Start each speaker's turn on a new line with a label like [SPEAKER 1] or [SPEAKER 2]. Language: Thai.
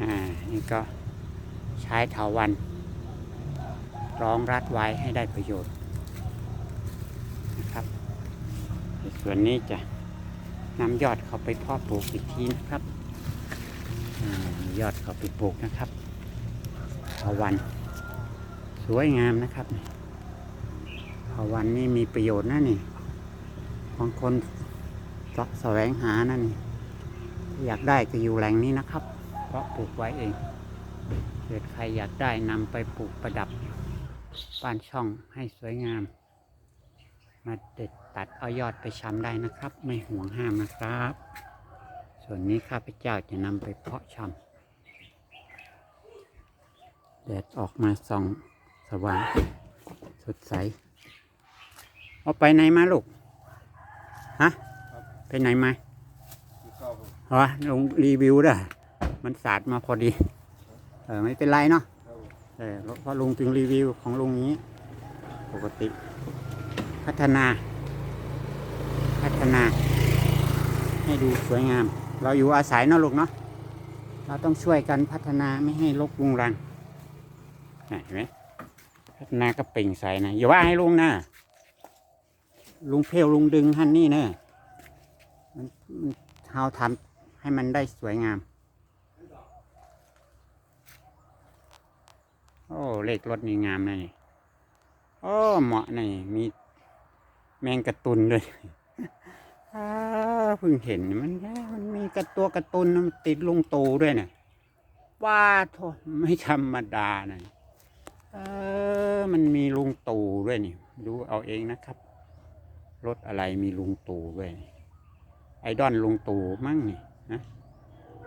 [SPEAKER 1] อ่า นี่ก็ใช้เถาวันรองรัดไว้ให้ได้ประโยชน์นะครับ ส่วนนี้จะนำยอดเขาไปเพาะปลูกอีกทีนะครับอยอดเขาไปปลูกนะครับเถาวัน สวยงามนะครับเถาวันนี่มีประโยชน์นะนี่บางคนสาะแสวงหานะนี่อยากได้ก็อยู่แหล่งนี้นะครับ ราะปลูกไว้เองเกิดใครอยากได้นำไปปลูกประดับบ้านช่องให้สวยงาม มาเด็ดตัดเอายอดไปชำได้นะครับ ไม่ห่วงห้ามนะครับ ส่วนนี้ข้าพเจ้าจะนำไปเพาะชำแดดออกมาส่องสว่างสดใสเอาไปไหนมาลูก ฮะ ไปไหนมาเหรอลงรีวิวเด้อ มันสาดมาพอดี เออไม่เป็นไรเนาะเออเพราะลุงจึงรีวิวของลุงนี้ ปกติ พัฒนา พัฒนา ให้ดูสวยงาม เราอยู่อาศัยเนาะลูกเนาะเราต้องช่วยกันพัฒนาไม่ให้ลกลุงรังเห็นไหมพัฒนาก็เปล่งใสนะอย่าว่าให้ลุงนะลุงเพลวลุงดึงท่านนี่เนะมันเราทำให้มันได้สวยงาม โอ้เลขรถนี่งามนะนี่โอ้เหมาะนี่มีแมงกระตุนด้วยอาเพิ่งเห็นมันมันมีกระตัวกระตุนมันติดลุงตูด้วยนะว่าโทไม่ธรรมดานะเออ มันมีลุงตูด้วยนี่ดูเอาเองนะครับ รถอะไรมีลุงตูด้วยไอดอลลุงตูมั่งนี่นะ